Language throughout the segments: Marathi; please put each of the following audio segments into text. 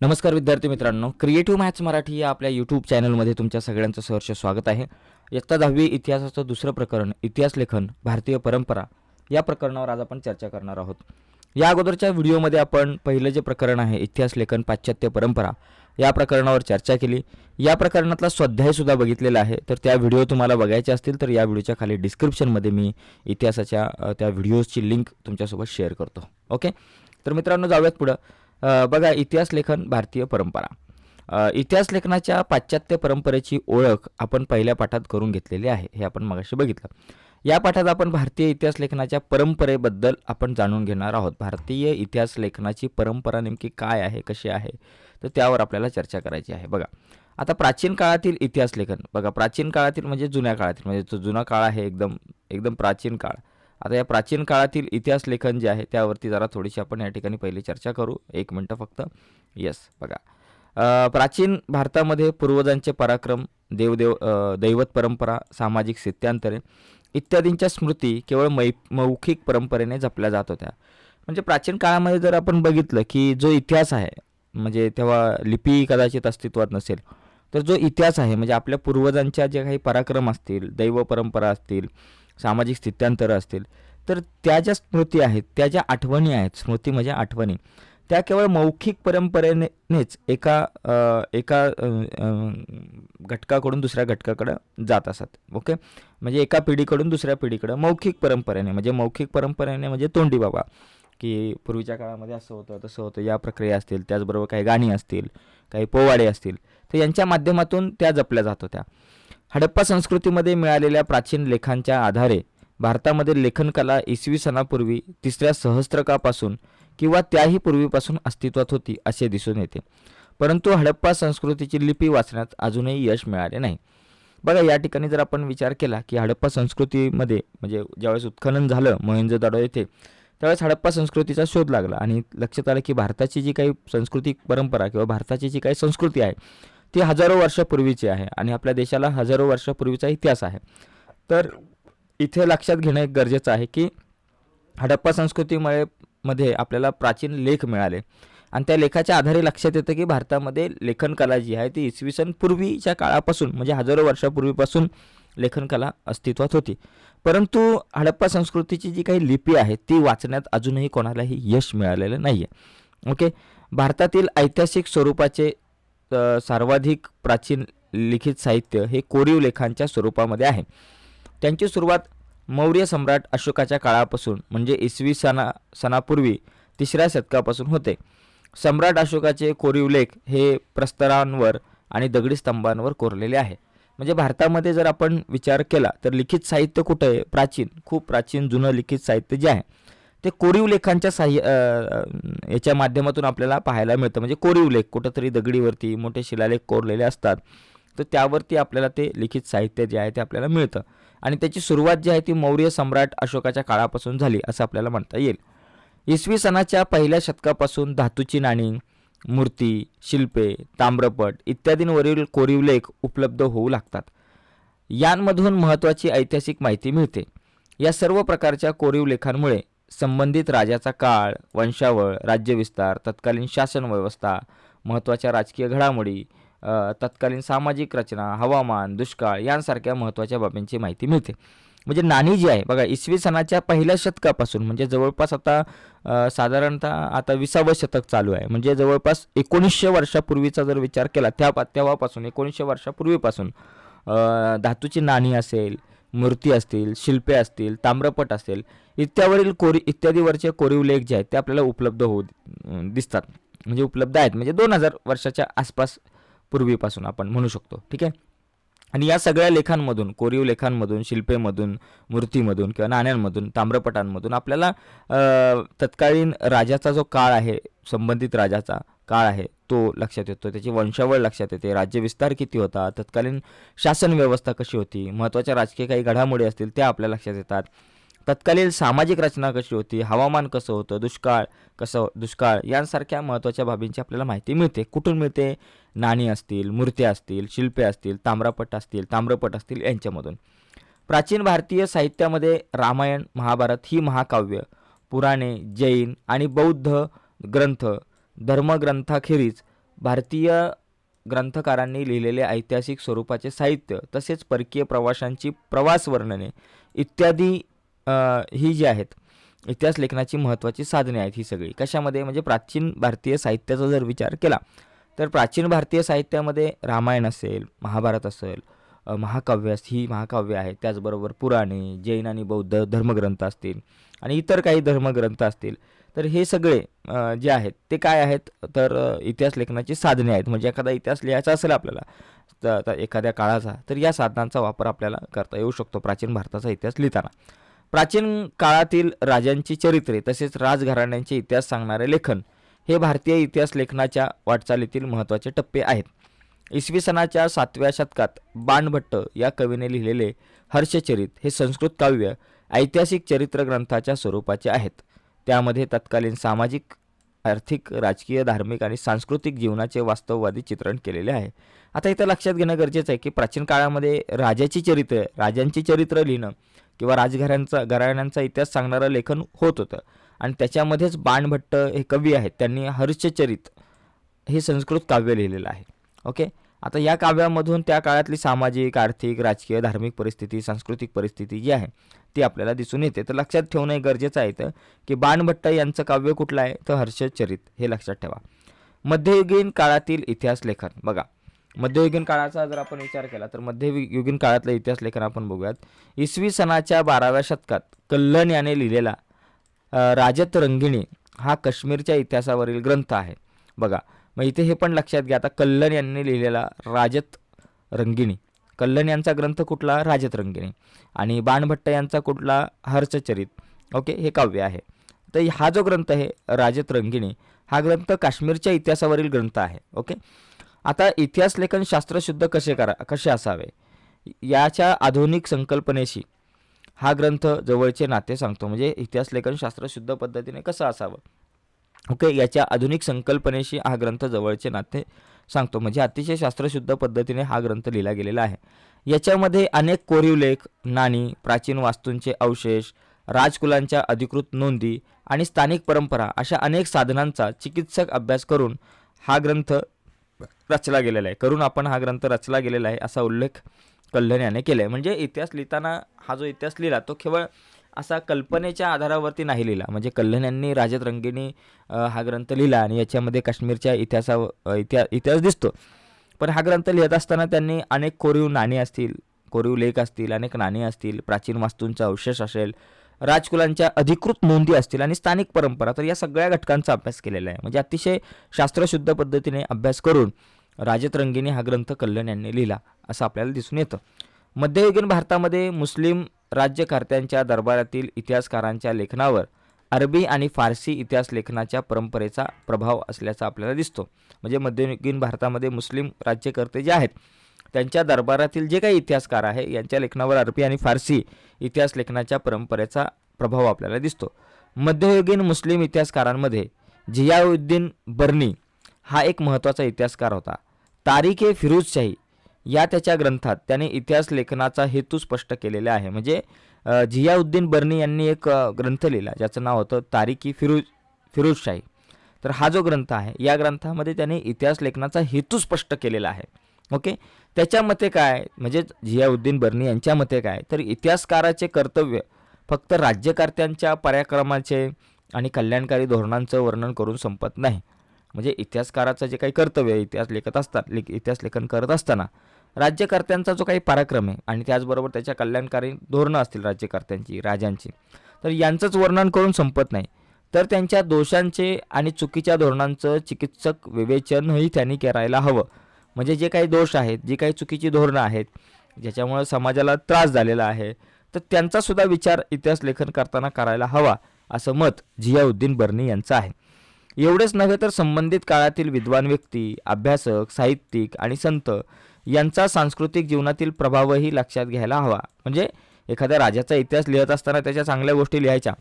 नमस्कार विद्यार्थी मित्रांनो क्रिएटिव्ह मॅथ्स मराठी या आपल्या यूट्यूब चॅनलमध्ये तुमच्या सगळ्यांचं सहर्ष स्वागत आहे. इयत्ता दहावी इतिहासाचं दुसरं प्रकरण इतिहास लेखन भारतीय परंपरा या प्रकरणावर आज आपण चर्चा करणार आहोत. या अगोदरच्या व्हिडिओमध्ये आपण पहिलं जे प्रकरण आहे इतिहास लेखन पाश्चात्य परंपरा या प्रकरणावर चर्चा केली. या प्रकरणातला स्वाध्यायसुद्धा बघितलेला आहे तर त्या व्हिडिओ तुम्हाला बघायचे असतील तर या व्हिडिओच्या खाली डिस्क्रिप्शनमध्ये मी इतिहासाच्या त्या व्हिडिओजची लिंक तुमच्यासोबत शेअर करतो. ओके तर मित्रांनो जाऊयात पुढं. बघा इतिहास लेखन भारतीय परंपरा. इतिहास लेखनाच्या पाश्चात्य परंपरेची ओळख आपण पहिल्या पाठात करून घेतलेली आहे हे आपण मगाशी बघितलं. या पाठात आपण भारतीय इतिहास लेखनाच्या परंपरेबद्दल आपण जाणून घेणार आहोत. भारतीय इतिहास लेखनाची परंपरा नेमकी काय आहे कशी आहे तर त्यावर आपल्याला चर्चा करायची आहे. बघा आता प्राचीन काळातील इतिहास लेखन बघा प्राचीन काळातील म्हणजे जुन्या काळातील म्हणजे जो जुना काळ आहे एकदम एकदम प्राचीन काळ. आता या प्राचीन काळातील इतिहास लेखन जे आहे त्यावरती जरा थोडीशी आपण या ठिकाणी पहिली चर्चा करू. एक मिनटं फक्त. येस बघा. प्राचीन भारतामध्ये पूर्वजांचे पराक्रम देवदेव दैवत परंपरा सामाजिक सिद्धांतरे इत्यादींच्या स्मृती केवळ मै मौखिक परंपरेने जपल्या जात होत्या. म्हणजे प्राचीन काळामध्ये जर आपण बघितलं की जो इतिहास आहे म्हणजे तेव्हा लिपी कदाचित अस्तित्वात नसेल तर जो इतिहास आहे म्हणजे आपल्या पूर्वजांच्या जे काही पराक्रम असतील दैव परंपरा असतील सामाजिक स्थित्यांतरं असतील. तर त्या ज्या स्मृती आहेत त्या ज्या आठवणी आहेत स्मृती म्हणजे आठवणी त्या केवळ मौखिक परंपरेनेच एका एका घटकाकडून दुसऱ्या घटकाकडं जात असत. ओके? म्हणजे एका पिढीकडून दुसऱ्या पिढीकडं मौखिक परंपरेने म्हणजे मौखिक परंपरेने म्हणजे तोंडी बाबा की पूर्वीच्या काळामध्ये असं होतं तसं होतं या प्रक्रिया असतील त्याचबरोबर काही गाणी असतील काही पोवाडे असतील तर यांच्या माध्यमातून त्या जपल्या जात होत्या. हडप्पा संस्कृतीमध्ये मिळालेल्या प्राचीन लेखांच्या आधारे भारतामध्ये लेखनकला इसवी सणापूर्वी तिसऱ्या सहस्त्रकापासून किंवा त्याही पूर्वीपासून अस्तित्वात होती असे दिसून येते. परंतु हडप्पा संस्कृतीची लिपी वाचण्यात अजूनही यश मिळाले नाही. बघा या ठिकाणी जर आपण विचार केला की हडप्पा संस्कृतीमध्ये म्हणजे ज्यावेळेस उत्खनन झालं मोहेंजोदाडो येथे त्यावेळेस हडप्पा संस्कृतीचा शोध लागला. आणि लक्षात आलं की भारताची जी काही सांस्कृतिक परंपरा किंवा भारताची जी काही संस्कृती आहे ती हजारो वर्षापूर्वीची आहे आणि आपल्या देशाला हजारो वर्षापूर्वीचा इतिहास आहे. तर इथे लक्षात घेणं एक गरजेचं आहे की हडप्पा संस्कृतीमुळे मध्ये आपल्याला प्राचीन लेख मिळाले. आणि त्या लेखाच्या आधारे लक्षात येतं की भारतामध्ये लेखनकला जी आहे ती इसवी सन पूर्वीच्या काळापासून म्हणजे हजारो वर्षापूर्वीपासून लेखनकला अस्तित्वात होती. परंतु हडप्पा संस्कृतीची जी काही लिपी आहे ती वाचण्यात अजूनही कोणालाही यश मिळालेलं नाही आहे ओके? भारतातील ऐतिहासिक स्वरूपाचे सर्वाधिक प्राचीन लिखित साहित्य हे कोरीव लेखांच्या स्वरूपामध्ये आहे. त्यांची सुरुवात मौर्य सम्राट अशोकाच्या काळापासून म्हणजे इसवी सना सणापूर्वी तिसऱ्या शतकापासून होते. सम्राट अशोकाचे कोरीव लेख हे प्रस्तरांवर आणि दगडी स्तंभांवर कोरलेले आहे. म्हणजे भारतामध्ये जर आपण विचार केला तर लिखित साहित्य कुठं? आहे प्राचीन खूप प्राचीन जुनं लिखित साहित्य जे आहे ते कोरीव लेखांच्या साह्य याच्या माध्यमातून आपल्याला पाहायला मिळतं. म्हणजे कोरीव लेख कुठंतरी दगडीवरती मोठे शिलालेख कोरलेले असतात. तर त्यावरती आपल्याला ते लिखित साहित्य जे आहे ते आपल्याला मिळतं. आणि त्याची सुरुवात जी आहे ती मौर्य सम्राट अशोकाच्या काळापासून झाली असं आपल्याला म्हणता येईल. इसवी सणाच्या पहिल्या शतकापासून धातूची नाणी मूर्ती शिल्पे ताम्रपट इत्यादींवरील कोरीव लेख उपलब्ध होऊ लागतात. यांमधून महत्त्वाची ऐतिहासिक माहिती मिळते. या सर्व प्रकारच्या कोरीव लेखांमुळे संबंधित राजाचा काळ वंशावळ राज्यविस्तार तत्कालीन शासन व्यवस्था महत्त्वाच्या राजकीय घडामोडी तत्कालीन सामाजिक रचना हवामान दुष्काळ यांसारख्या महत्त्वाच्या बाबींची माहिती मिळते. म्हणजे नाणी जी आहे बघा इसवी सणाच्या पहिल्या शतकापासून म्हणजे जवळपास आता साधारणतः आता विसावं शतक चालू आहे. म्हणजे जवळपास एकोणीसशे वर्षापूर्वीचा जर विचार केला त्या तेव्हापासून एकोणीसशे वर्षापूर्वीपासून धातूची नाणी असेल मूर्ती असतील शिल्पे असतील ताम्रपट असतील इत्यावरील कोरी इत्यादीवरचे कोरीव लेख जे आहेत ते आपल्याला उपलब्ध होऊ दिसतात. म्हणजे उपलब्ध आहेत. म्हणजे दोन हजार वर्षाच्या आसपास पूर्वीपासून आपण म्हणू शकतो. ठीक आहे? आणि या सगळ्या लेखांमधून कोरीव लेखांमधून शिल्पेमधून मूर्तीमधून किंवा नाण्यांमधून ताम्रपटांमधून आपल्याला तत्कालीन राजाचा जो काळ आहे संबंधित राजाचा काळ आहे तो लक्षात येतो. त्याची वंशावळ लक्षात येते. राज्यविस्तार किती होता? तत्कालीन शासन व्यवस्था कशी होती? महत्त्वाच्या राजकीय काही घडामोडी असतील त्या आपल्या लक्षात येतात. तत्कालीन सामाजिक रचना कशी होती? हवामान कसं होतं? दुष्काळ कसं दुष्काळ यांसारख्या महत्त्वाच्या बाबींची आपल्याला माहिती मिळते. कुठून मिळते? नाणी असतील मूर्त्या असतील शिल्पे असतील ताम्रपट असतील ताम्रपट असतील यांच्यामधून. प्राचीन भारतीय साहित्यामध्ये रामायण महाभारत ही महाकाव्य पुराणे जैन आणि बौद्ध ग्रंथ धर्मग्रंथाखेरीज भारतीय ग्रंथकारांनी लिहिलेले ऐतिहासिक स्वरूपाचे साहित्य तसेच परकीय प्रवाशांची प्रवास वर्णने इत्यादी ही जी आहेत इतिहास लेखनाची महत्त्वाची साधने आहेत ही सगळी. कशामध्ये? म्हणजे प्राचीन भारतीय साहित्याचा जर विचार केला तर प्राचीन भारतीय साहित्यामध्ये रामायण असेल महाभारत असेल महाकाव्यास महाकाव्य ही महाकाव्य आहेत त्याचबरोबर पुराणे जैन आणि बौद्ध धर्मग्रंथ असतील आणि इतर काही धर्मग्रंथ असतील. तर हे सगळे जे आहेत ते काय आहेत? तर इतिहास लेखनाची साधने आहेत. म्हणजे एखादा इतिहास लिहायचा असेल आपल्याला तर एखाद्या काळाचा तर या साधनांचा वापर आपल्याला करता येऊ शकतो प्राचीन भारताचा इतिहास लिहिताना. प्राचीन काळातील राजांची चरित्रे तसेच राजघराण्यांचे इतिहास सांगणारे लेखन हे भारतीय इतिहास लेखनाच्या वाटचालीतील महत्त्वाचे टप्पे आहेत. इसवी सनाच्या सातव्या शतकात बाणभट्ट या कवीने लिहिलेले हर्षचरित हे संस्कृत काव्य ऐतिहासिक चरित्र ग्रंथाच्या स्वरूपाचे आहेत. त्यामध्ये तत्कालीन सामाजिक आर्थिक राजकीय धार्मिक आणि सांस्कृतिक जीवनाचे वास्तववादी चित्रण केलेले आहे. आता इथं लक्षात घेणं गरजेचं आहे की प्राचीन काळामध्ये राजाची चरित्र राजांची चरित्र लिहिणं किंवा राजघराण्यांचा घराण्यांचा इतिहास सांगणारं लेखन होत होतं. आणि त्याच्यामध्येच बाणभट्ट हे कवी आहेत त्यांनी हर्षचरित हे संस्कृत काव्य लिहिलेलं आहे. ओके? आता या काव्यामधून त्या काळातली सामाजिक आर्थिक राजकीय धार्मिक परिस्थिती सांस्कृतिक परिस्थिती जी आहे ती आपल्याला दिसून येते. तर लक्षात ठेवणं हे गरजेचं आहे इथं की बाणभट्ट यांचं काव्य कुठलं आहे? तर हर्षचरित. हे लक्षात ठेवा. मध्ययुगीन काळातील इतिहास लेखन. बघा मध्ययुगीन काळाचा जर आपण विचार केला तर मध्ययुगीन काळातलं इतिहास लेखन आपण बघूयात. इसवी सनाच्या बाराव्या शतकात कल्लन याने लिहिलेला राजत रंगिणी हा काश्मीरच्या इतिहासावरील ग्रंथ आहे. बघा मग इथे हे पण लक्षात घ्या. आता कल्लन यांनी लिहिलेला राजत रंगिणी. कल्लन यांचा ग्रंथ कुठला? राजत रंगिणी. आणि बाणभट्ट यांचा कुठला? हर्षचरित. ओके? हे काव्य आहे. तर हा जो ग्रंथ आहे राजत रंगिणी हा ग्रंथ काश्मीरच्या इतिहासावरील ग्रंथ आहे. ओके? आता इतिहास लेखन शास्त्र शुद्ध कसे करा कसे असावे? याच्या आधुनिक संकल्पनेशी हा ग्रंथ जवळचे नाते सांगतो. म्हणजे इतिहास लेखन शास्त्र शुद्ध पद्धतीने कसं असावं? ओके याच्या आधुनिक संकल्पनेशी हा ग्रंथ जवळचे नाते सांगतो. म्हणजे अतिशय शास्त्रशुद्ध पद्धतीने हा ग्रंथ लिहिला गेलेला आहे. याच्यामध्ये अनेक कोरीव लेख नाणी प्राचीन वास्तूंचे अवशेष राजकुलांच्या अधिकृत नोंदी आणि स्थानिक परंपरा अशा अनेक साधनांचा चिकित्सक अभ्यास करून हा ग्रंथ रचला गेलेला आहे. करून आपण हा ग्रंथ रचला गेलेला आहे असा उल्लेख कल्हण याने केला आहे म्हणजे इतिहास लिहिताना हा जो इतिहास लिहिला तो केवळ असा कल्पनेच्या आधारावरती नाही लिहिला. म्हणजे कल्हण यांनी राजत रंगीने हा ग्रंथ लिहिला आणि याच्यामध्ये काश्मीरच्या इतिहासा इतिहा इतिहास दिसतो. पण हा ग्रंथ लिहित असताना त्यांनी अनेक कोरीव नाणी असतील कोरीव लेख असतील अनेक नाणी असतील प्राचीन वास्तूंचा अवशेष असेल राजकुलांच्या अधिकृत नोंदी असतील आणि स्थानिक परंपरा तर या सगळ्या घटकांचा अभ्यास केलेला आहे. म्हणजे अतिशय शास्त्रशुद्ध पद्धतीने अभ्यास करून राजत रंगीने हा ग्रंथ कल्याण यांनी लिहिला असं आपल्याला दिसून येतं. मध्ययुगीन भारतामध्ये मुस्लिम राज्यकर्त्यांच्या दरबारातील इतिहासकारांच्या लेखनावर अरबी आणि फारसी इतिहास लेखनाच्या परंपरेचा प्रभाव असल्याचा आपल्याला दिसतो. म्हणजे मध्ययुगीन भारतामध्ये मुस्लिम राज्यकर्ते जे आहेत त्यांच्या दरबारातील जे काही इतिहासकार आहे यांच्या लेखनावर अरबी आणि फारसी इतिहास लेखनाच्या परंपरेचा प्रभाव आपल्याला दिसतो. मध्ययुगीन मुस्लिम इतिहासकारांमध्ये झियाउद्दीन बर्नी हा एक महत्त्वाचा इतिहासकार होता. तारीख ए फिरोजशाही या त्याच्या ग्रंथात त्याने इतिहास लेखनाचा हेतू स्पष्ट केलेला आहे. म्हणजे अ, झियाउद्दीन बर्नी यांनी एक ग्रंथ लिहिला ज्याचं नाव होतं तारिकी ई फिरोज फिरोजशाही. तर हा जो ग्रंथ आहे या ग्रंथामध्ये त्याने इतिहास लेखनाचा हेतू स्पष्ट केलेला आहे. ओके? त्याच्या मते काय? म्हणजे झियाउद्दीन बर्नी यांच्या मते काय? तर इतिहासकाराचे कर्तव्य फक्त राज्यकर्त्यांच्या पराक्रमाचे आणि कल्याणकारी धोरणांचं वर्णन करून संपत नाही. म्हणजे इतिहासकाराचं जे काही कर्तव्य इतिहास लेखत असतात लेख इतिहास लेखन करत असताना राज्यकर्त्यांचा जो काही पराक्रम आहे आणि त्याचबरोबर त्याच्या कल्याणकारी धोरणं असतील राज्यकर्त्यांची राजांची तर यांचंच वर्णन करून संपत नाही. तर त्यांच्या दोषांचे आणि चुकीच्या धोरणांचं चिकित्सक विवेचनही त्यांनी करायला हवं. म्हणजे जे काही दोष आहेत जी काही चुकीची धोरणं आहेत ज्याच्यामुळे समाजाला त्रास झालेला आहे तर त्यांचासुद्धा विचार इतिहास लेखन करताना करायला हवा असं मत जियाउद्दीन बर्नी यांचं आहे. एवढेच नव्हे तर संबंधित काळातील विद्वान व्यक्ती अभ्यासक साहित्यिक आणि संत यांचा सांस्कृतिक जीवनातील प्रभावही लक्षात घ्यायला हवा. म्हणजे एखाद्या राजाचा इतिहास लिहित असताना त्याच्या चांगल्या गोष्टी लिहायच्या.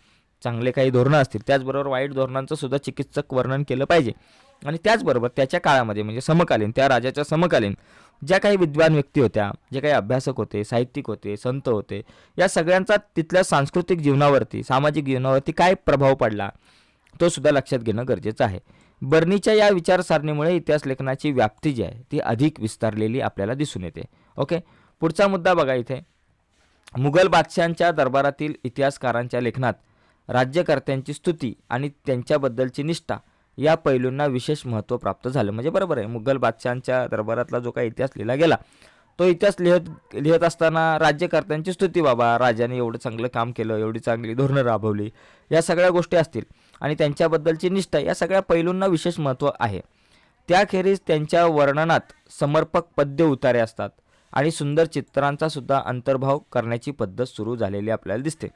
चांगले काही धोरणं असतील. त्याचबरोबर वाईट धोरणांचं सुद्धा चिकित्सक वर्णन केलं पाहिजे. आणि त्याचबरोबर त्याच्या काळामध्ये म्हणजे समकालीन त्या राजाच्या समकालीन ज्या काही विद्वान व्यक्ती होत्या जे काही अभ्यासक होते साहित्यिक होते संत होते या सगळ्यांचा तिथल्या सांस्कृतिक जीवनावरती सामाजिक जीवनावरती काय प्रभाव पडला तो सुद्धा लक्षात घेणं गरजेचं आहे. बर्नीच्या या विचारसारणीमुळे इतिहास लेखनाची व्याप्ती जी आहे ती अधिक विस्तारलेली आपल्याला दिसून येते. ओके पुढचा मुद्दा बघा इथे. मुघल बादशहांच्या दरबारातील इतिहासकारांच्या लेखनात राज्यकर्त्यांची स्तुती आणि त्यांच्याबद्दलची निष्ठा या पैलूंना विशेष महत्त्व प्राप्त झालं. म्हणजे बरोबर आहे मुघल बादशांच्या दरबारातला जो काही इतिहास लिहिला गेला तो इतिहास लिहत लिहित असताना राज्यकर्त्यांची स्तुती बाबा राजाने एवढं चांगलं काम केलं एवढी चांगली धोरणं राबवली या सगळ्या गोष्टी असतील. आणि त्यांच्याबद्दलची निष्ठा या सगळ्या पैलूंना विशेष महत्त्व आहे. त्याखेरीज त्यांच्या वर्णनात समर्पक पद्य उतारे असतात आणि सुंदर चित्रांचा सुद्धा अंतर्भाव करण्याची पद्धत सुरू झालेली आपल्याला दिसते.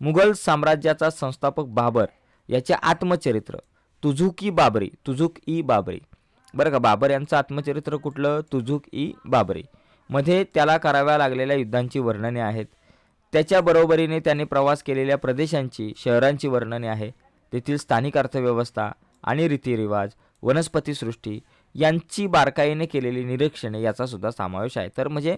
मुघल साम्राज्याचा संस्थापक बाबर याचे आत्मचरित्र तुझुक ई बाबरी तुझुक ई बाबरी. बरं का बाबर यांचं आत्मचरित्र कुठलं? तुझुक ई बाबरी. मध्ये त्याला कराव्या लागलेल्या युद्धांची वर्णने आहेत. त्याच्या बरोबरीने त्याने प्रवास केलेल्या प्रदेशांची शहरांची वर्णने आहे. तेथील स्थानिक अर्थव्यवस्था आणि रीतिरिवाज वनस्पतीसृष्टी यांची बारकाईने केलेली निरीक्षणे याचासुद्धा समावेश आहे. तर म्हणजे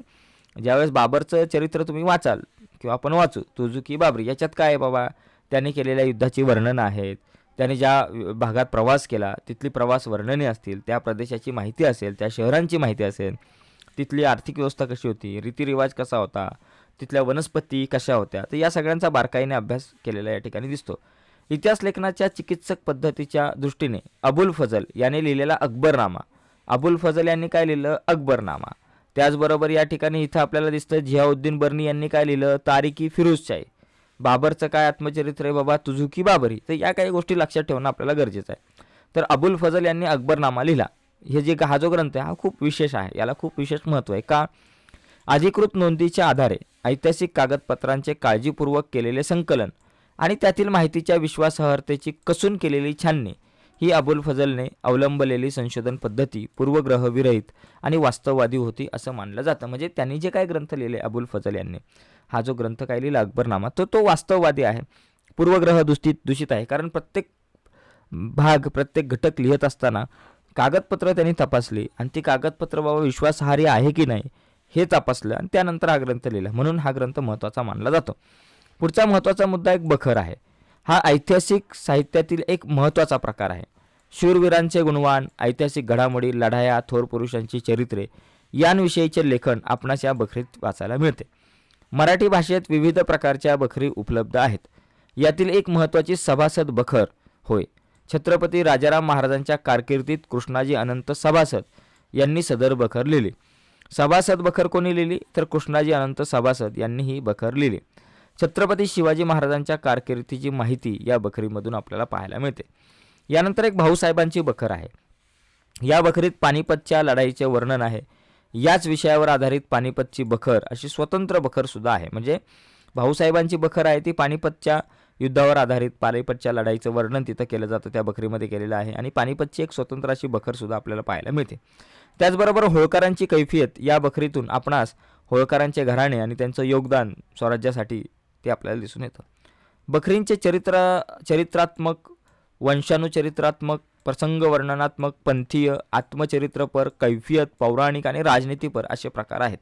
ज्यावेळेस बाबरचं चरित्र तुम्ही वाचाल किंवा आपण वाचू तुझुकी बाबरी याच्यात काय आहे बाबा? त्याने केलेल्या युद्धाची वर्णनं आहेत. त्याने ज्या भागात प्रवास केला तिथली प्रवास वर्णने असतील त्या प्रदेशाची माहिती असेल त्या शहरांची माहिती असेल तिथली आर्थिक व्यवस्था कशी होती रीतिरिवाज कसा होता तिथल्या वनस्पती कशा होत्या तर या सगळ्यांचा बारकाईने अभ्यास केलेला या ठिकाणी दिसतो. इतिहास लेखनाच्या चिकित्सक पद्धतीच्या दृष्टीने अबुल फजल याने लिहिलेला अकबरनामा. अबुल फजल यांनी काय लिहिलं? अकबरनामा. त्याचबरोबर या ठिकाणी इथं आपल्याला दिसतं झियाउद्दीन बर्नी यांनी काय लिहिलं? तारिकी फिरोजशाही बाबरचं काय आत्मचरित्र आहे बाबा? तुझुकी बाबरी? तर या काही गोष्टी लक्षात ठेवणं आपल्याला गरजेचं आहे. तर अबुल फजल यांनी अकबरनामा लिहिला. हे जे हा जो ग्रंथ आहे हा खूप विशेष आहे. याला खूप विशेष महत्त्व आहे. का? अधिकृत नोंदीच्या आधारे ऐतिहासिक कागदपत्रांचे काळजीपूर्वक केलेले संकलन. आणि त्यातील माहितीच्या विश्वासार्हतेची कसून केलेली छाननी ही अबुल फजलने अवलंबलेली संशोधन पद्धती पूर्वग्रहविरहित आणि वास्तववादी होती असं मानलं जातं. म्हणजे त्यांनी जे काय ग्रंथ लिहिले अबुल फजल यांनी हा जो ग्रंथ काय लिहिला अकबरनामा तर तो वास्तववादी आहे. पूर्वग्रह दूषित दूषित आहे. कारण प्रत्येक भाग प्रत्येक घटक लिहित असताना कागदपत्र त्यांनी तपासली आणि ती कागदपत्र बाबा विश्वासार्ह आहे की नाही हे तपासलं आणि त्यानंतर हा ग्रंथ लिहिला. म्हणून हा ग्रंथ महत्त्वाचा मानला जातो. पुढचा महत्त्वाचा मुद्दा एक बखर आहे. हा ऐतिहासिक साहित्यातील एक महत्त्वाचा प्रकार आहे. शूरवीरांचे गुणवान ऐतिहासिक घडामोडी लढाया थोर पुरुषांची चरित्रे यांविषयीचे लेखन आपणास या बखरीत वाचायला मिळते. मराठी भाषेत विविध प्रकारच्या बखरी उपलब्ध आहेत. यातील एक महत्त्वाची सभासद बखर होय. छत्रपती राजाराम महाराजांच्या कारकिर्दीत कृष्णाजी अनंत सभासद यांनी सदर बखर लिहिली. सभासद बखर कोणी लिहिली? तर कृष्णाजी अनंत सभासद यांनी ही बखर लिहिली. छत्रपती शिवाजी महाराजांच्या कारकिर्दीची माहिती या बखरीमधून आपल्याला पाहायला मिळते. यानंतर एक भाऊसाहेबांची बखर आहे. या बखरीत पानिपतच्या लढाईचे वर्णन आहे. याच विषयावर आधारित पानिपतची बखर अशी स्वतंत्र बखरसुद्धा आहे. म्हणजे भाऊसाहेबांची बखर आहे ती पानिपतच्या युद्धावर आधारित पानिपतच्या लढाईचं वर्णन तिथं केलं जातं त्या बखरीमध्ये केलेलं आहे आणि पानिपतची एक स्वतंत्र अशी बखरसुद्धा आपल्याला पाहायला मिळते. त्याचबरोबर होळकरांची कैफियत या बखरीतून आपणास होळकरांचे घराणे आणि त्यांचं योगदान स्वराज्यासाठी ते आपल्याला दिसून येतं. बखरींचे चरित्र चरित्रात्मक वंशानुचरित्रात्मक प्रसंग वर्णनात्मक पंथीय आत्मचरित्रपर कैफियत पौराणिक आणि राजनीतीपर असे प्रकार आहेत.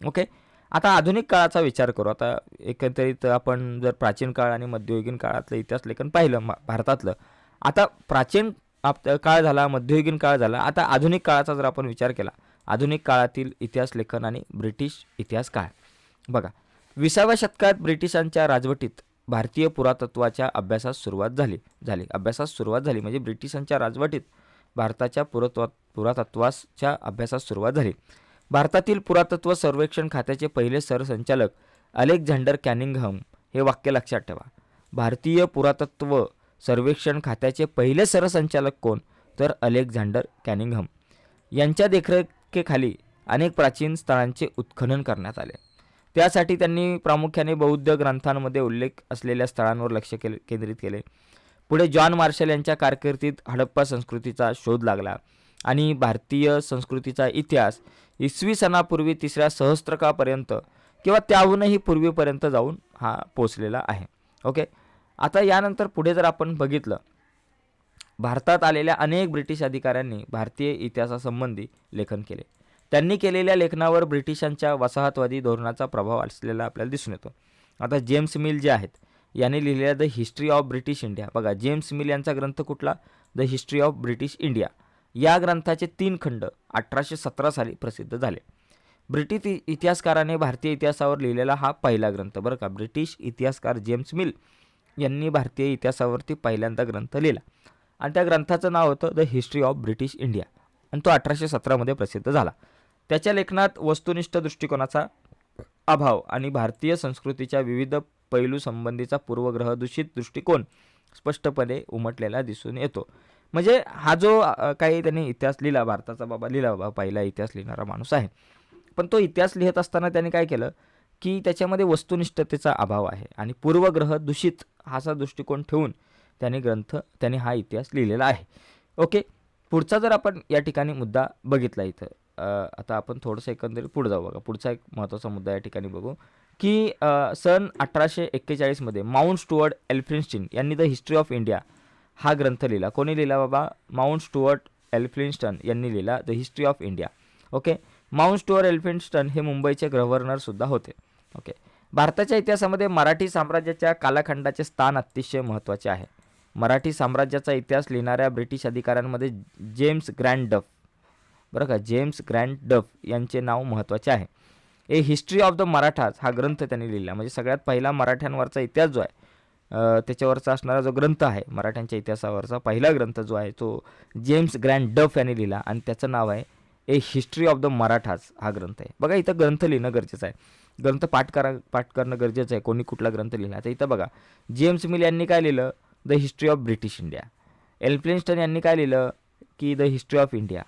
ओके? आता आधुनिक काळाचा विचार करू. आता एकंदरीत आपण जर प्राचीन काळ आणि मध्ययुगीन काळातलं इतिहास लेखन पाहिलं भारतातलं आता प्राचीन आप काळ झाला मध्ययुगीन काळ झाला आता आधुनिक काळाचा जर आपण विचार केला आधुनिक काळातील इतिहास लेखन आणि ब्रिटिश इतिहास काळ बघा विसाव्या शतकात ब्रिटिशांच्या राजवटीत भारतीय पुरातत्वाच्या अभ्यासास सुरुवात झाली. झाली. अभ्यासास सुरुवात झाली म्हणजे ब्रिटिशांच्या राजवटीत भारताच्या पुरातत्वा पुरातत्वाच्या अभ्यासास सुरुवात झाली. भारतातील पुरातत्व सर्वेक्षण खात्याचे पहिले सरसंचालक अलेक्झांडर कॅनिंगहम हे वाक्य लक्षात ठेवा. भारतीय पुरातत्व सर्वेक्षण खात्याचे पहिले सरसंचालक कोण? तर अलेक्झांडर कॅनिंगहम. यांच्या देखरेखेखाली अनेक प्राचीन स्थळांचे उत्खनन करण्यात आले. त्यासाठी त्यांनी प्रामुख्याने बौद्ध ग्रंथांमध्ये उल्लेख असलेल्या स्थळांवर लक्ष केले केंद्रित केले. पुढे जॉन मार्शल यांच्या कारकिर्दीत हडप्पा संस्कृतीचा शोध लागला आणि भारतीय संस्कृतीचा इतिहास इसवी सणापूर्वी तिसऱ्या सहस्त्रकापर्यंत किंवा त्याहूनही पूर्वीपर्यंत जाऊन हा पोचलेला आहे. ओके? आता यानंतर पुढे जर आपण बघितलं भारतात आलेल्या अनेक ब्रिटिश अधिकाऱ्यांनी भारतीय इतिहासासंबंधी लेखन केले. त्यांनी केलेल्या लेखनावर ब्रिटिशांच्या वसाहतवादी धोरणाचा प्रभाव असलेला आपल्याला दिसून येतो. आता जेम्स मिल जे आहेत यांनी लिहिलेला the history of British India. बघा जेम्स मिल यांचा ग्रंथ कुठला? The history of British India. या ग्रंथाचे तीन खंड अठराशे सतरा साली प्रसिद्ध झाले. ब्रिटिश इ- इतिहासकाराने भारतीय इतिहासावर लिहिलेला हा पहिला ग्रंथ. बरं का? ब्रिटिश इतिहासकार जेम्स मिल यांनी भारतीय इतिहासावरती पहिल्यांदा ग्रंथ लिहिला. आणि त्या ग्रंथाचं नाव होतं the history of British India. आणि तो अठराशे सतरामध्ये प्रसिद्ध झाला. त्याच्या लेखनात वस्तुनिष्ठ दृष्टिकोनाचा अभाव आणि भारतीय संस्कृतीच्या विविध पैलू संबंधीचा पूर्वग्रह दूषित दृष्टिकोन स्पष्टपणे उमटलेला दिसून येतो. म्हणजे हा जो काही त्यांनी इतिहास लिहिला भारताचा बाबा लिहिला बाबा पहिला इतिहास लिहिणारा माणूस आहे. पण तो इतिहास लिहित असताना त्याने काय केलं की त्याच्यामध्ये वस्तुनिष्ठतेचा अभाव आहे आणि पूर्वग्रह दूषित हाचा दृष्टिकोन ठेवून त्याने ग्रंथ त्याने हा इतिहास लिहिलेला आहे. ओके? पुढचा जर आपण या ठिकाणी मुद्दा बघितला इथं आता आपण थोडंसं एकंदरीत पुढे जाऊ बघा. पुढचा एक महत्त्वाचा मुद्दा या ठिकाणी बघू की सन अठराशे एक्केचाळीसमध्ये माउंट स्टुअर्ट एल्फ्रिन्स्टीन यांनी द हिस्ट्री ऑफ इंडिया हा ग्रंथ लिहिला. कोणी लिहिला बाबा? माउंट स्टुअर्ट एल्फ्रिन्स्टन यांनी लिहिला the history of India. Okay? Mount Stuart Elphinstone हे मुंबईचे गव्हर्नरसुद्धा होते. ओके? भारताच्या इतिहासामध्ये मराठी साम्राज्याच्या कालखंडाचे स्थान अतिशय महत्त्वाचे आहे. मराठी साम्राज्याचा इतिहास लिहिणाऱ्या ब्रिटिश अधिकाऱ्यांमध्ये जेम्स ग्रँड डफ बरं का जेम्स ग्रँड डफ यांचे नाव महत्त्वाचे आहे. A history of the Marathas हा ग्रंथ त्यांनी लिहिला. म्हणजे सगळ्यात पहिला मराठ्यांवरचा इतिहास जो आहे त्याच्यावरचा असणारा जो ग्रंथ आहे मराठ्यांच्या इतिहासावरचा पहिला ग्रंथ जो आहे तो जेम्स ग्रँड डफ यांनी लिहिला. आणि त्याचं नाव आहे a history of the Marathas हा ग्रंथ आहे. बघा इथं ग्रंथ लिहिणं गरजेचं आहे. ग्रंथ पाठ करा पाठ करणं गरजेचं आहे. कोणी कुठला ग्रंथ लिहिला? तर इथं बघा जेम्स मिल यांनी काय लिहिलं? The history of British India. Elphinstone यांनी काय लिहिलं? की द हिस्ट्री ऑफ इंडिया.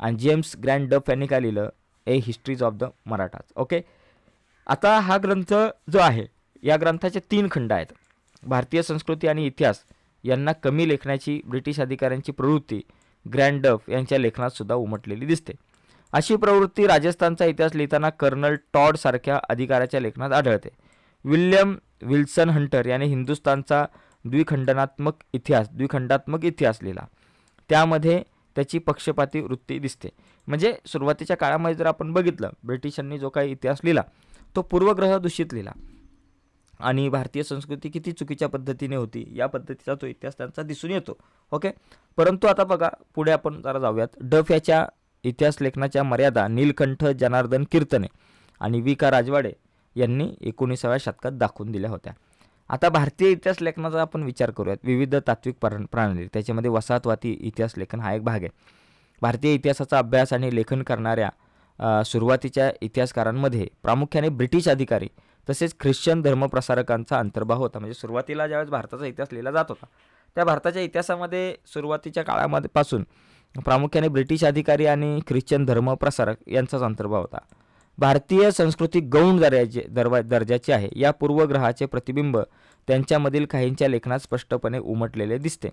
आणि जेम्स ग्रँड डफ यांनी काय लिहिलं? A histories of the Marathas okay आता हा ग्रंथ जो आहे या ग्रंथाचे तीन खंड आहेत. भारतीय संस्कृती आणि इतिहास यांना कमी लेखण्याची ब्रिटिश अधिकाऱ्यांची प्रवृत्ती ग्रँड डफ यांच्या लेखनात सुद्धा उमटलेली दिसते. अशी प्रवृत्ती राजस्थानचा इतिहास लिहिताना कर्नल टॉडसारख्या अधिकाऱ्याच्या लेखनात आढळते. विल्यम विल्सन हंटर याने हिंदुस्थानचा द्विखंडनात्मक इतिहास द्विखंडात्मक इतिहास लिहिला. त्यामध्ये त्याची पक्षपाती वृत्ती दिसते. म्हणजे सुरुवातीच्या काळामध्ये जर आपण बघितलं ब्रिटिशांनी जो काही इतिहास लिहिला तो पूर्वग्रह दूषित लिहिला. आणि भारतीय संस्कृती किती चुकीच्या पद्धतीने होती या पद्धतीचा तो इतिहास त्यांचा दिसून येतो. ओके? परंतु आता बघा पुढे आपण जरा जाऊयात. डफ याच्या इतिहास लेखनाच्या मर्यादा नीलकंठ जनार्दन कीर्तने आणि वी का राजवाडे यांनी एकोणीसाव्या शतकात दाखवून दिल्या होत्या. आता भारतीय इतिहास लेखनाचा आपण विचार करूयात. विविध तात्विक प्रण प्रणाली. त्याच्यामध्ये वसाहतवादी इतिहास लेखन हा एक भाग आहे. भारतीय इतिहासाचा अभ्यास आणि लेखन करणाऱ्या सुरुवातीच्या इतिहासकारांमध्ये प्रामुख्याने ब्रिटिश अधिकारी तसेच ख्रिश्चन धर्मप्रसारकांचा अंतर्भाव होता. म्हणजे सुरुवातीला ज्यावेळेस भारताचा इतिहास लिहिला जात होता त्या भारताच्या इतिहासामध्ये सुरुवातीच्या काळामध्ये पासून प्रामुख्याने ब्रिटिश अधिकारी आणि ख्रिश्चन धर्मप्रसारक यांचाच अंतर्भाव होता. भारतीय संस्कृती गौण दर्जाचे दरवा दर्जाची आहे. या पूर्वग्रहाचे प्रतिबिंब त्यांच्यामधील काहींच्या लेखनात स्पष्टपणे उमटलेले दिसते.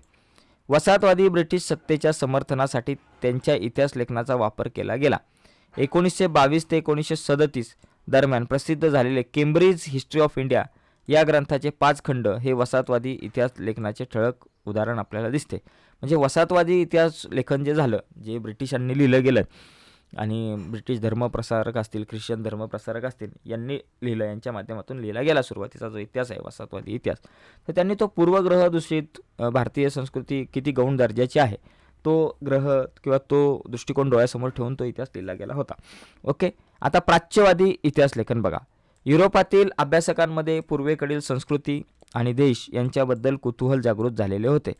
वसाहतवादी ब्रिटिश सत्तेच्या समर्थनासाठी त्यांच्या इतिहास लेखनाचा वापर केला गेला. एकोणीसशे बावीस ते एकोणीसशे सदतीस दरम्यान प्रसिद्ध झालेले केम्ब्रिज हिस्ट्री ऑफ इंडिया या ग्रंथाचे पाच खंड हे वसाहतवादी इतिहास लेखनाचे ठळक उदाहरण आपल्याला दिसते. म्हणजे वसाहतवादी इतिहास लेखन जे झालं जे ब्रिटिशांनी लिहिलं गेलं आणि ब्रिटिश धर्मप्रसारक असतील ख्रिश्चन धर्मप्रसारक असतील यांनी लिहिलं यांच्या माध्यमातून लिहिला गेला सुरुवातीचा जो इतिहास आहे वसाहतवादी इतिहास. तर त्यांनी तो पूर्वग्रह दूषित भारतीय संस्कृती किती गौण दर्जाची आहे तो ग्रह किंवा तो दृष्टिकोन डोळ्यासमोर ठेवून तो इतिहास लिहिला गेला होता. ओके? आता प्राच्यवादी इतिहास लेखन बघा. युरोपातील अभ्यासकांमध्ये पूर्वेकडील संस्कृती आणि देश यांच्याबद्दल कुतूहल जागृत झालेले होते.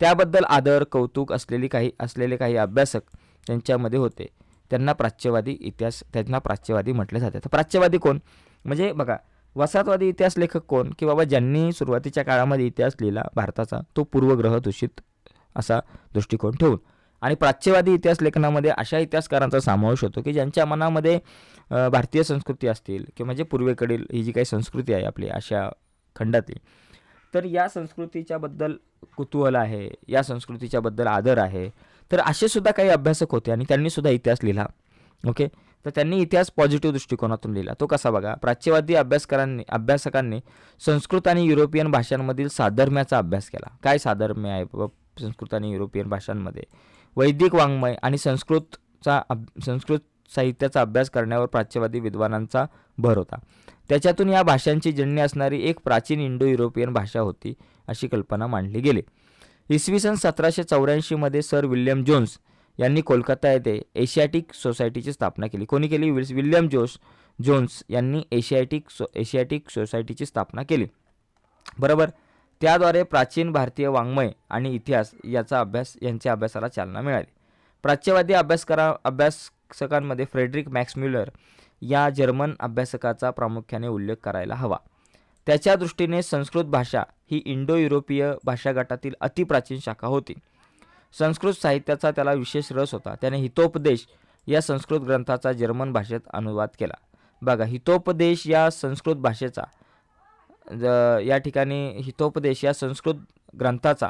त्याबद्दल आदर कौतुक असलेली काही असलेले काही अभ्यासक त्यांच्यामध्ये होते. त्यांना प्राच्यवादी इतिहास त्यांना प्राच्यवादी म्हटले जाते. तर प्राच्यवादी कोण? म्हणजे बघा वसाहतवादी इतिहास लेखक कोण? की बाबा ज्यांनी सुरुवातीच्या काळामध्ये इतिहास लिहिला भारताचा तो पूर्वग्रह दूषित असा दृष्टिकोन ठेवून. आणि प्राच्यवादी इतिहास लेखनामध्ये अशा इतिहासकारांचा समावेश होतो की ज्यांच्या मनामध्ये भारतीय संस्कृती असतील किंवा म्हणजे पूर्वेकडील ही जी काही संस्कृती आहे आपली अशा खंडातली. तर या संस्कृतीच्याबद्दल कुतूहल आहे या संस्कृतीच्याबद्दल आदर आहे तर असे सुद्धा काही अभ्यासक होते आणि त्यांनी सुद्धा इतिहास लिहिला. ओके तर त्यांनी इतिहास पॉझिटिव्ह दृष्टिकोनातून लिहिला. तो कसा बघा? प्राच्यवादी अभ्यासकारांनी अभ्यासकांनी संस्कृत आणि युरोपियन भाषांमधील साधर्म्याचा अभ्यास केला. काय साधर्म्य आहे बाबा संस्कृत आणि युरोपियन भाषांमध्ये? वैदिक वाङ्मय आणि संस्कृतचा अभ संस्कृत साहित्याचा अभ्यास करण्यावर प्राच्यवादी विद्वानांचा भर होता. त्याच्यातून या भाषांची जन्य असणारी एक प्राचीन इंडो युरोपियन भाषा होती अशी कल्पना मांडली गेली. इसवी सन सतराशे चौऱ्याऐंशीमध्ये सर विल्यम जोन्स यांनी कोलकाता येथे एशियाटिक सोसायटीची स्थापना केली. कोणी केली? विल- विल्यम जोस जोन्स यांनी एशियाटिक सो एशियाटिक सोसायटीची स्थापना केली. बरोबर? त्याद्वारे प्राचीन भारतीय वाङ्मय आणि इतिहास याचा अभ्यास यांच्या अभ्यासाला चालना मिळाली. प्राच्यवादी अभ्यासकरा अभ्यासकांमध्ये फ्रेडरिक मॅक्स म्युलर या जर्मन अभ्यासकाचा प्रामुख्याने उल्लेख करायला हवा. त्याच्या दृष्टीने संस्कृत भाषा ही इंडो युरोपीय भाषा गटातील अतिप्राचीन शाखा होती. संस्कृत साहित्याचा त्याला विशेष रस होता. त्याने हितोपदेश या संस्कृत ग्रंथाचा जर्मन भाषेत अनुवाद केला. बघा हितोपदेश या संस्कृत भाषेचा ज- या ठिकाणी हितोपदेश या संस्कृत ग्रंथाचा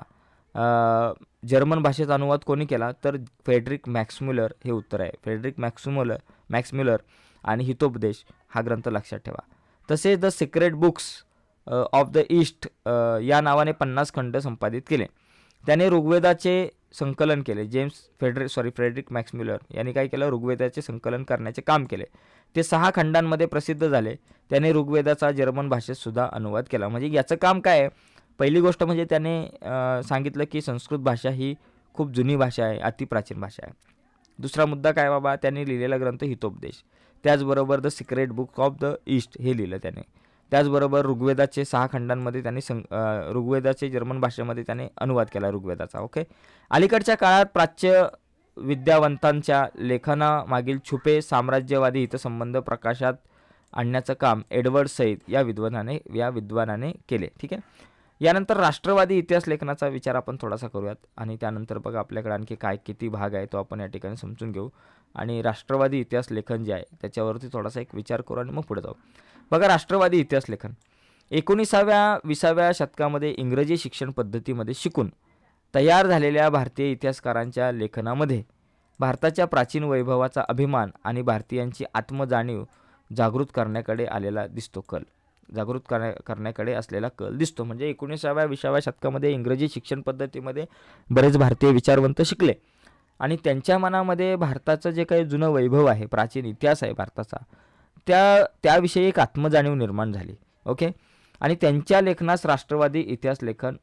जर्मन भाषेत अनुवाद कोणी केला? तर फेडरिक मॅक्सम्युलर हे उत्तर आहे. फेडरिक मॅक्सम्युलर मॅक्सम्युलर आणि हितोपदेश हा ग्रंथ लक्षात ठेवा. तसेच the secret books of the East या नावाने पन्नास खंड संपादित केले. त्याने ऋग्वेदाचे संकलन केले. जेम्स फेडरे सॉरी फ्रेडरिक मॅक्सम्युलर यांनी काय केलं? ऋग्वेदाचे संकलन करण्याचे काम केले. ते सहा खंडांमध्ये प्रसिद्ध झाले. त्याने ऋग्वेदाचा जर्मन भाषेत सुद्धा अनुवाद केला. म्हणजे याचं काम काय आहे? पहिली गोष्ट म्हणजे त्याने सांगितलं की संस्कृत भाषा ही खूप जुनी भाषा आहे अतिप्राचीन भाषा आहे. दुसरा मुद्दा काय बाबा? त्यांनी लिहिलेला ग्रंथ हितोपदेश. त्याचबरोबर the secret book of the East हे लिहिलं त्याने. त्याचबरोबर ऋग्वेदाचे सहा खंडांमध्ये त्यांनी सं ऋग्वेदाचे जर्मन भाषेमध्ये त्याने अनुवाद केला ऋग्वेदाचा ओके? अलीकडच्या काळात प्राच्य विद्यावंतांच्या लेखनामागील छुपे साम्राज्यवादी हितसंबंध प्रकाशात आणण्याचं काम एडवर्ड सईद या विद्वानाने या विद्वानाने केले ठीक आहे? यानंतर राष्ट्रवादी इतिहास लेखनाचा विचार आपण थोडासा करूयात. आणि त्यानंतर बघा आपल्याकडे आणखी काय किती भाग आहे तो आपण या ठिकाणी समजून घेऊ. आणि राष्ट्रवादी इतिहास लेखन जे आहे त्याच्यावरती थोडासा एक विचार करू आणि मग पुढे जाऊ. बघा राष्ट्रवादी इतिहास लेखन. एकोणीसाव्या विसाव्या शतकामध्ये इंग्रजी शिक्षण पद्धतीमध्ये शिकून तयार झालेल्या भारतीय इतिहासकारांच्या लेखनामध्ये भारताच्या प्राचीन वैभवाचा अभिमान आणि भारतीयांची आत्मजाणीव जागृत करण्याकडे आलेला दिसतो कल. जागृत करण्या करण्याकडे असलेला कल दिसतो. म्हणजे एकोणीसाव्या विसाव्या शतकामध्ये इंग्रजी शिक्षण पद्धतीमध्ये बरेच भारतीय विचारवंत शिकले. आणि त्यांच्या मनामध्ये भारताचं जे काही जुनं वैभव आहे प्राचीन इतिहास आहे भारताचा त्या त्याविषयी एक आत्मजाणीव निर्माण झाली. ओके? आणि त्यांच्या लेखनास राष्ट्रवादी इतिहास लेखन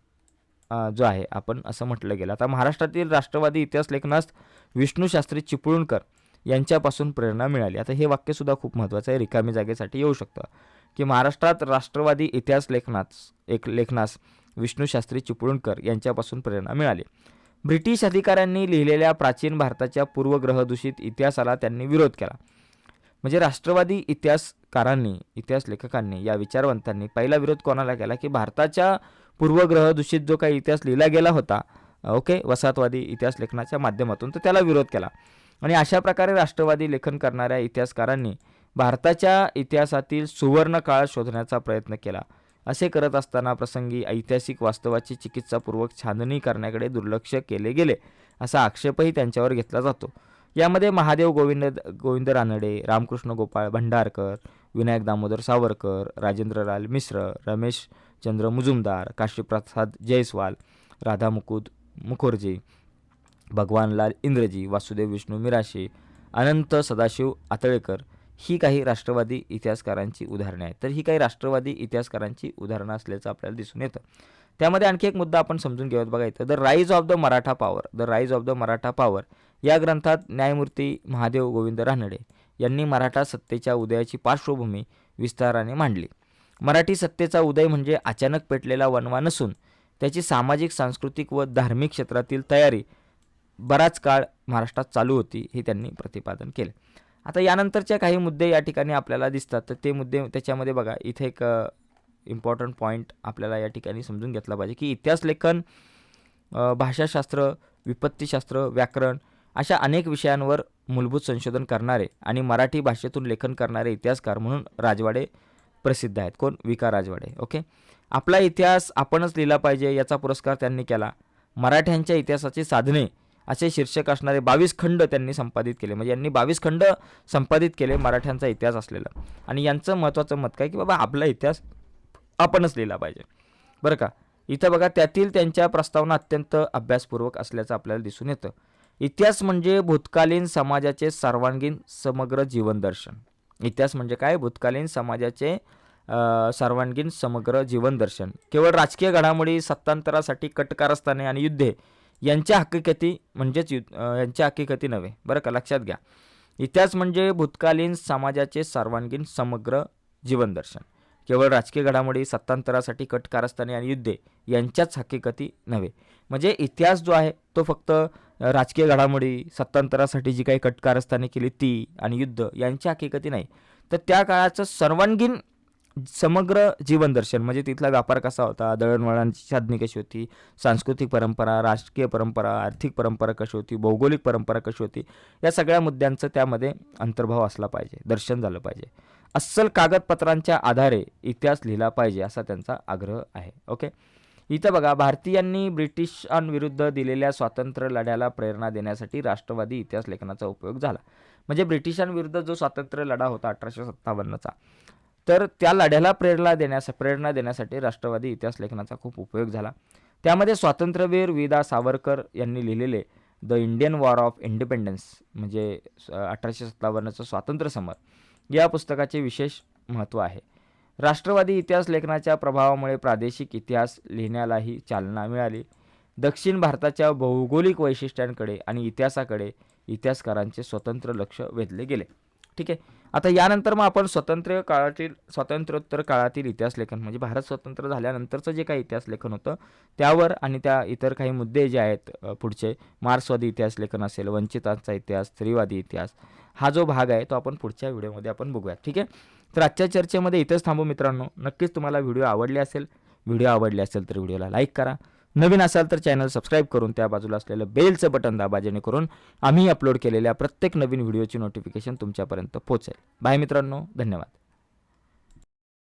जो आहे आपण असं म्हटलं गेलं. आता महाराष्ट्रातील राष्ट्रवादी इतिहास लेखनास विष्णूशास्त्री चिपळूणकर यांच्यापासून प्रेरणा मिळाली. आता हे वाक्यसुद्धा खूप महत्त्वाचं आहे. रिकामी जागेसाठी येऊ शकतं. की महाराष्ट्रात राष्ट्रवादी इतिहास लेखनास एक लेखनास विष्णूशास्त्री चिपळूणकर यांच्यापासून प्रेरणा मिळाली. ब्रिटिश अधिकाऱ्यांनी लिहिलेल्या प्राचीन भारताच्या पूर्वग्रहदूषित इतिहासाला त्यांनी विरोध केला. म्हणजे राष्ट्रवादी इतिहासकारांनी इतिहास लेखकांनी या विचारवंतांनी पहिला विरोध कोणाला केला? की भारताच्या पूर्वग्रहदूषित जो काही इतिहास लिहिला गेला होता ओके वसाहतवादी इतिहास लेखनाच्या माध्यमातून तर त्याला विरोध केला. आणि अशा प्रकारे राष्ट्रवादी लेखन करणाऱ्या इतिहासकारांनी भारताच्या इतिहासातील सुवर्ण काळ शोधण्याचा प्रयत्न केला. असे करत असताना प्रसंगी ऐतिहासिक वास्तवाची चिकित्सापूर्वक छाननी करण्याकडे दुर्लक्ष केले गेले असा आक्षेपही त्यांच्यावर घेतला जातो. यामध्ये महादेव गोविंद गोविंद रानडे रामकृष्ण गोपाळ भंडारकर विनायक दामोदर सावरकर राजेंद्रलाल मिश्र रमेश चंद्र मुजुमदार काशीप्रसाद जयस्वाल राधा मुकुद मुखर्जी भगवानलाल इंद्रजी वासुदेव विष्णू मिराशे अनंत सदाशिव आतळेकर ही काही राष्ट्रवादी इतिहासकारांची उदाहरणे आहेत. तर ही काही राष्ट्रवादी इतिहासकारांची उदाहरणं असल्याचं आपल्याला दिसून येतं. त्यामध्ये आणखी एक मुद्दा आपण समजून घेऊयात बघा इथं. The rise of the Maratha power the rise of the Maratha power या ग्रंथात न्यायमूर्ती महादेव गोविंद रानडे यांनी मराठा सत्तेच्या उदयाची पार्श्वभूमी विस्ताराने मांडली. मराठी सत्तेचा उदय म्हणजे अचानक पेटलेला वनवा नसून त्याची सामाजिक सांस्कृतिक व धार्मिक क्षेत्रातील तयारी बराच काळ महाराष्ट्रात चालू होती हे त्यांनी प्रतिपादन केले. आता यानंतरचे काही मुद्दे या ठिकाणी आपल्याला दिसतात. तर ते मुद्दे त्याच्यामध्ये बघा इथे एक इम्पॉर्टंट पॉईंट आपल्याला या ठिकाणी समजून घेतला पाहिजे की इतिहास लेखन भाषाशास्त्र विपत्तीशास्त्र व्याकरण अशा अनेक विषयांवर मूलभूत संशोधन करणारे आणि मराठी भाषेतून लेखन करणारे इतिहासकार म्हणून राजवाडे प्रसिद्ध आहेत. कोण? विका राजवाडे. ओके? आपला इतिहास आपणच लिहिला पाहिजे याचा पुरस्कार त्यांनी केला. मराठ्यांच्या इतिहासाची साधने असे शीर्षक असणारे बावीस खंड त्यांनी संपादित केले. म्हणजे यांनी बावीस खंड संपादित केले मराठ्यांचा इतिहास असलेला. आणि यांचं महत्त्वाचं मत काय? की बाबा आपला इतिहास आपणच लिहिला पाहिजे. बरं का? इथं बघा त्यातील त्यांच्या प्रस्तावना अत्यंत अभ्यासपूर्वक असल्याचं आपल्याला दिसून येतं. इतिहास म्हणजे भूतकालीन समाजाचे सर्वांगीण समग्र जीवनदर्शन. इतिहास म्हणजे काय? भूतकालीन समाजाचे सर्वांगीण समग्र जीवनदर्शन. केवळ राजकीय घडामोडी सत्तांतरासाठी कटकारस्थाने आणि युद्धे यांच्या हकीकती म्हणजेच यु यांच्या हकीकती नव्हे. बरं का? लक्षात घ्या. इतिहास म्हणजे भूतकालीन समाजाचे सर्वांगीण समग्र जीवनदर्शन. केवळ राजकीय घडामोडी सत्तांतरासाठी कट कारस्थाने आणि युद्धे यांच्याच हकीकती नव्हे. म्हणजे इतिहास जो आहे तो फक्त राजकीय घडामोडी सत्तांतरासाठी जी काही कट कारस्थाने केली ती आणि युद्ध यांच्या हकीकती नाही. तर त्या काळाचं सर्वांगीण समग्र जीवनदर्शन म्हणजे तिथला व्यापार कसा होता दळणवळणाची साधने कशी होती सांस्कृतिक परंपरा राजकीय परंपरा आर्थिक परंपरा कशी होती भौगोलिक परंपरा कशी होती या सगळ्या मुद्द्यांचं त्यामध्ये अंतर्भाव असला पाहिजे दर्शन झालं पाहिजे. अस्सल कागदपत्रांच्या आधारे इतिहास लिहिला पाहिजे असा त्यांचा आग्रह आहे. ओके? इथं बघा भारतीयांनी ब्रिटिशांविरुद्ध दिलेल्या स्वातंत्र्य लढ्याला प्रेरणा देण्यासाठी राष्ट्रवादी इतिहास लेखनाचा उपयोग झाला. म्हणजे ब्रिटिशांविरुद्ध जो स्वातंत्र्य लढा होता अठराशे सत्तावन्नचा तर त्या लढ्याला प्रेरणा देण्यास प्रेरणा देण्यासाठी राष्ट्रवादी इतिहास लेखनाचा खूप उपयोग झाला. त्यामध्ये स्वातंत्र्यवीर विदा सावरकर यांनी लिहिलेले the Indian war of independence म्हणजे अठराशे सत्तावन्नचं स्वातंत्र्य समर या पुस्तकाचे विशेष महत्त्व आहे. राष्ट्रवादी इतिहास लेखनाच्या प्रभावामुळे प्रादेशिक इतिहास लिहिण्यालाही चालना मिळाली. दक्षिण भारताच्या भौगोलिक वैशिष्ट्यांकडे आणि इतिहासाकडे इतिहासकारांचे स्वतंत्र लक्ष वेधले गेले. ठीक आहे. आता यानंतर मग आपण स्वतंत्र काळातील स्वातंत्र्योत्तर काळातील इतिहास लेखन म्हणजे भारत स्वतंत्र झाल्यानंतरचं जे काही इतिहास लेखन होतं त्यावर आणि त्या इतर काही मुद्दे जे आहेत पुढचे मार्क्सवादी इतिहास लेखन असेल वंचितांचा इतिहास स्त्रीवादी इतिहास हा जो भाग आहे तो आपण पुढच्या व्हिडिओमध्ये आपण बघूया ठीक आहे? तर आजच्या चर्चेमध्ये इथंच थांबू मित्रांनो. नक्कीच तुम्हाला व्हिडिओ आवडले असेल व्हिडिओ आवडले असेल तर व्हिडिओला लाईक करा. नवीन असाल तर चॅनल सबस्क्राईब करून त्या बाजूला असलेलं बेलचं बटन दाबा जेणेकरून आम्ही अपलोड केलेल्या प्रत्येक नवीन व्हिडिओची नोटिफिकेशन तुमच्यापर्यंत पोहोचेल. बाय मित्रांनो धन्यवाद.